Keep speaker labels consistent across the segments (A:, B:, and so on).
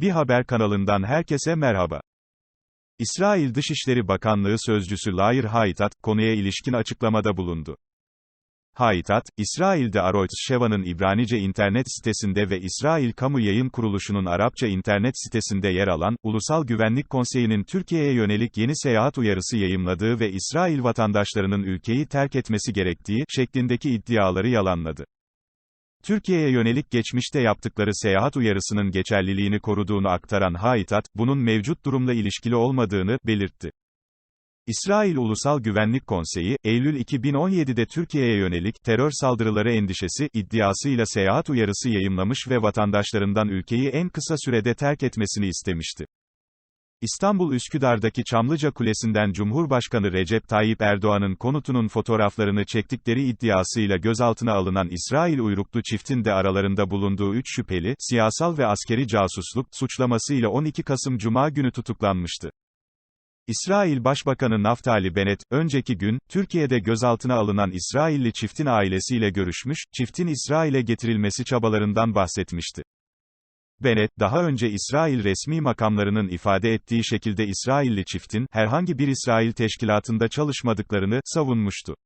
A: Bir haber kanalından herkese merhaba. İsrail Dışişleri Bakanlığı Sözcüsü Lair Hayitat, konuya ilişkin açıklamada bulundu. Hayitat, İsrail'de Aroyt Sheva'nın İbranice internet sitesinde ve İsrail Kamu Yayın Kuruluşu'nun Arapça internet sitesinde yer alan, Ulusal Güvenlik Konseyi'nin Türkiye'ye yönelik yeni seyahat uyarısı yayımladığı ve İsrail vatandaşlarının ülkeyi terk etmesi gerektiği, şeklindeki iddiaları yalanladı. Türkiye'ye yönelik geçmişte yaptıkları seyahat uyarısının geçerliliğini koruduğunu aktaran Hayitat, bunun mevcut durumla ilişkili olmadığını belirtti. İsrail Ulusal Güvenlik Konseyi, Eylül 2017'de Türkiye'ye yönelik terör saldırıları endişesi iddiasıyla seyahat uyarısı yayımlamış ve vatandaşlarından ülkeyi en kısa sürede terk etmesini istemişti. İstanbul Üsküdar'daki Çamlıca Kulesi'nden Cumhurbaşkanı Recep Tayyip Erdoğan'ın konutunun fotoğraflarını çektikleri iddiasıyla gözaltına alınan İsrail uyruklu çiftin de aralarında bulunduğu 3 şüpheli, siyasal ve askeri casusluk suçlamasıyla 12 Kasım Cuma günü tutuklanmıştı. İsrail Başbakanı Naftali Bennett, önceki gün, Türkiye'de gözaltına alınan İsrailli çiftin ailesiyle görüşmüş, çiftin İsrail'e getirilmesi çabalarından bahsetmişti. Bennett, daha önce İsrail resmi makamlarının ifade ettiği şekilde İsrailli çiftin, herhangi bir İsrail teşkilatında çalışmadıklarını, savunmuştu.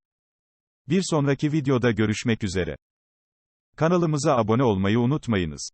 A: Bir sonraki videoda görüşmek üzere. Kanalımıza abone olmayı unutmayınız.